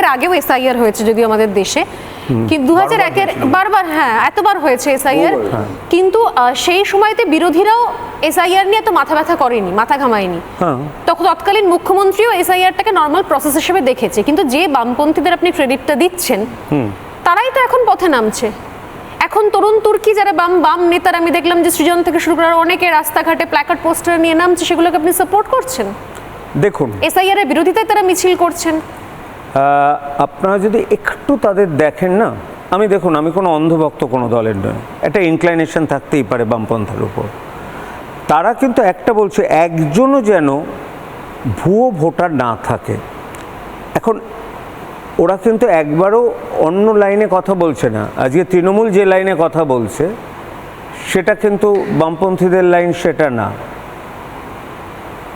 একের আগেও এসআইআর হয়েছে যদিও আমাদের দেশে। কিন্তু দু হাজার একের বারবার হ্যাঁ এতবার হয়েছে এসআইআর। কিন্তু সেই সময়তে বিরোধীরাও এসআইআর নিয়ে এত মাথা ব্যথা করেনি মাথা ঘামায়নি। হ্যাঁ। তখন তৎকালীন মুখ্যমন্ত্রীও এসআইআরটাকে নর্মাল প্রসেস হিসেবে দেখেছে। কিন্তু যে বামপন্থীদের আপনি ক্রেডিটটা দিচ্ছেন তারাই তো এখন পথে নামছে। এখন তরুণ তুর্কি যারা বাম বাম নেতারা আমি দেখলাম যে সৃজন থেকে শুরু করে আরও অনেকে রাস্তাঘাটে প্ল্যাকার্ড পোস্টার নিয়ে নামছে সেগুলোকে আপনি সাপোর্ট করছেন? দেখুন। এসআইআর এর বিরোধিতায় তারা মিছিল করছেন। আপনারা যদি একটু তাদের দেখেন না, আমি দেখুন, আমি কোনো অন্ধভক্ত কোনো দলের নয় একটা ইনক্লাইনেশন থাকতেই পারে বামপন্থার উপর। তারা কিন্তু একটা বলছে, একজনও যেন ভুয়ো ভোটার না থাকে। এখন ওরা কিন্তু একবারও অন্য লাইনে কথা বলছে না। আজকে তৃণমূল যে লাইনে কথা বলছে, সেটা কিন্তু বামপন্থীদের লাইন, সেটা না।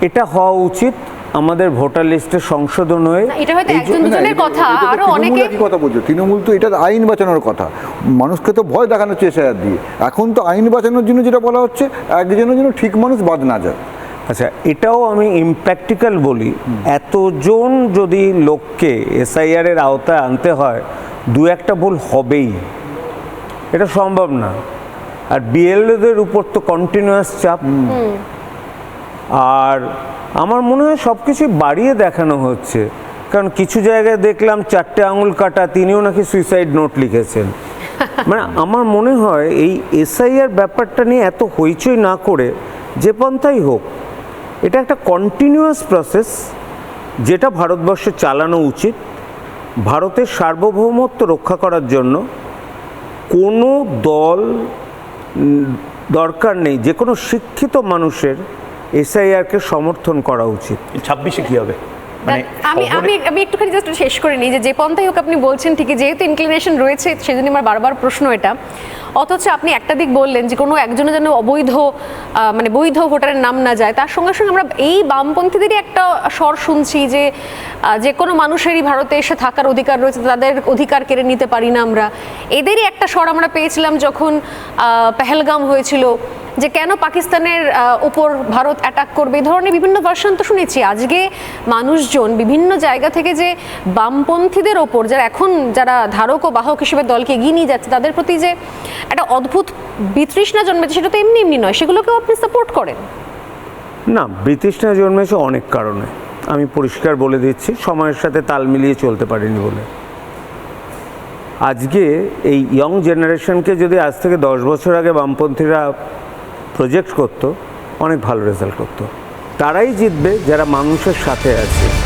এটা হওয়া উচিত। আমাদের ভোটার লিস্টে সংশোধন হয়ে এটা হয়তো একজন দুজনের কথা আরও তৃণমূল অনেকে একই কথা বলছে? তৃণমূল তো এটা আইন বাঁচানোর কথা। মানুষকে তো ভয় দেখানো চেষ্টা দিয়ে। এখন তো আইন বাঁচানোর জন্য যেটা বলা হচ্ছে একজনের জন্য ঠিক মানুষ বাদ না যায়। আচ্ছা এটাও আমি ইমপ্র্যাকটিক্যাল বলি। এতজন যদি লোককে এসআইআর এর আওতায় আনতে হয় দু একটা ভুল হবেই। এটা সম্ভব না। আর বিএলওদের উপর তো কন্টিনিউয়াস চাপ। আর আমার মনে হয় সব কিছুই বাড়িয়ে দেখানো হচ্ছে। কারণ কিছু জায়গায় দেখলাম চারটে আঙুল কাটা তিনিও নাকি সুইসাইড নোট লিখেছেন। মানে আমার মনে হয় এই এসআইআর ব্যাপারটা নিয়ে এত হইচই না করে যে পন্থাই হোক এটা একটা কন্টিনিউয়াস প্রসেস যেটা ভারতবর্ষে চালানো উচিত ভারতের সার্বভৌমত্ব রক্ষা করার জন্য কোনো দল দরকার নেই যে কোনো শিক্ষিত মানুষের এসআইআরকে সমর্থন করা উচিত। ছাব্বিশে কি হবে? মানে আমি আমি আমি একটুখানি জাস্ট শেষ করে নিই যে যে পন্থাই হোক আপনি বলছেন ঠিকই যেহেতু ইনক্লিনেশন রয়েছে সেজন্য আমার বারবার প্রশ্ন এটা। অথচ আপনি একটা দিক বললেন যে কোনো একজনের যেন অবৈধ মানে বৈধ ভোটারের নাম না যায় তার সঙ্গে সঙ্গে আমরা এই বামপন্থীদেরই একটা স্বর শুনছি যে যে কোনো মানুষেরই ভারতে এসে থাকার অধিকার রয়েছে তাদের অধিকার কেড়ে নিতে পারি না আমরা। এদেরই একটা স্বর আমরা পেয়েছিলাম যখন পেহেলগাম হয়েছিল যে কেন পাকিস্তানের উপর ভারত অ্যাটাক করবে? এই ধরনের বিভিন্ন ভার্সন তো শুনেছি। আজকে মানুষজন বিভিন্ন জায়গা থেকে যে বামপন্থীদের ওপর, যারা এখন যারা ধারক ও বাহক হিসেবে দলকে এগিয়ে নিয়ে যাচ্ছে, তাদের প্রতি যে একটা অদ্ভুত বিতৃষ্ণা জন্মেছে, সেটা তো এমনি এমনি নয়। সেগুলোকেও আপনি সাপোর্ট করেন? না ব্রিটিশরা জন্মেছে অনেক কারণে। আমি পরিষ্কার বলে দিচ্ছি, সময়ের সাথে তাল মিলিয়ে চলতে পারিনি বলে। আজকে এই ইয়ং জেনারেশনকে যদি আজ থেকে দশ বছর আগে বামপন্থীরা প্রজেক্ট করতো অনেক ভালো রেজাল্ট করতো। তারাই জিতবে যারা মানুষের সাথে আছে।